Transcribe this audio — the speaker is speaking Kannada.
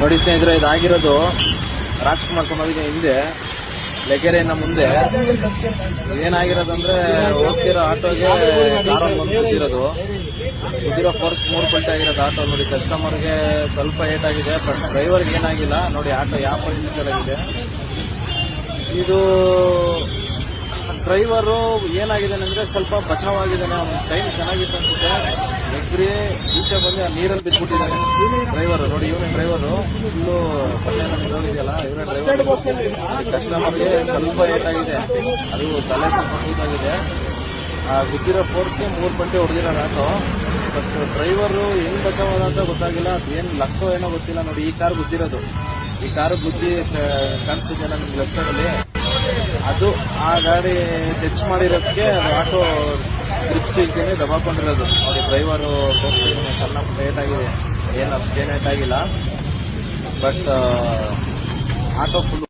ನೋಡಿ ಸ್ನೇಹಿತರೆ, ಇದಾಗಿರೋದು ರಾಜ್ಕುಮಾರ್ ಸಮಾಧಿಗೆ ಹಿಂದೆ ಲೆಕೆರೆಯನ್ನ ಮುಂದೆ. ಏನಾಗಿರೋದಂದ್ರೆ, ಹೋಗ್ತಿರೋ ಆಟೋಗೆ ಕಾರೊಂದು ಬಂದು ಬಿದ್ದಿರೋದು ಬಿದ್ದಿರೋ ಫೋರ್ಸ್ ಮೂರು ಪಲ್ಟಿ ಆಗಿರೋದು ಆಟೋ ನೋಡಿ. ಕಸ್ಟಮರ್ಗೆ ಸ್ವಲ್ಪ ಏಟ್ ಆಗಿದೆ ಬಟ್ ಡ್ರೈವರ್ಗೆ ಏನಾಗಿಲ್ಲ. ನೋಡಿ, ಆಟೋ ಯಾವ ಪರಿಸ್ಥಿತಿಯಲ್ಲಾಗಿದೆ ಇದು ಡ್ರೈವರು ಏನಾಗಿದೆ ಅಂದ್ರೆ ಸ್ವಲ್ಪ ಬಚನವಾಗಿದೆ ಅವ್ನ ಟೈಮ್ ಚೆನ್ನಾಗಿತ್ತು ಅನ್ಸುತ್ತೆ. ಈಚೆ ಬಂದು ಆ ನೀರಲ್ಲಿ ಬಿದ್ದ್ಬಿಟ್ಟಿದ್ದಾನೆ ಡ್ರೈವರ್ ನೋಡಿ, ಇವನೇ ಡ್ರೈವರು ಫುಲ್ಲು ನಿಂತೋಗಿದೆಯಲ್ಲ ಇವನೇ ಡ್ರೈವರ್ ಕಸ್ಟಮರ್ಗೆ ಸ್ವಲ್ಪ ಏಟಾಗಿದೆ. ಅದು ತಲೆ ಸ್ವಲ್ಪ ಕೂತಾಗಿದೆ. ಆ, ಗುದ್ದಿರೋ ಫೋರ್ಸ್ಗೆ ಮೂರು ಪಂಟೆ ಹೊಡೆದಿರೋ ಆಟೋ ಬಟ್ ಡ್ರೈವರು ಹೆಂಗ್ ಬಚಾವಾದ ಅಂತ ಗೊತ್ತಾಗಿಲ್ಲ. ಅದು ಏನು ಲಕ್ಕೋ ಏನೋ ಗೊತ್ತಿಲ್ಲ. ನೋಡಿ, ಈ ಕಾರ್ ಗುದ್ದಿರೋದು. ಈ ಕಾರು ಗುದ್ದಿ ಕಾಣಿಸ್ತಿದೆಯಲ್ಲ ನಿಮ್ಗೆ ಲೆಫ್ಟ್ ಸೈಡ್ ಅಲ್ಲಿ? ಅದು ಆ ಗಾಡಿ ಟಚ್ ಮಾಡಿರೋದಕ್ಕೆ ಆಟೋ ಇಲ್ದೇನೆ ದಬಾಕೊಂಡಿರೋದು. ನೋಡಿ ಡ್ರೈವರು ಸಣ್ಣ ಲೇಟ್ ಆಗಿದೆ. ಏನು ಅಷ್ಟೇನೇಟ್ ಆಗಿಲ್ಲ. But auto full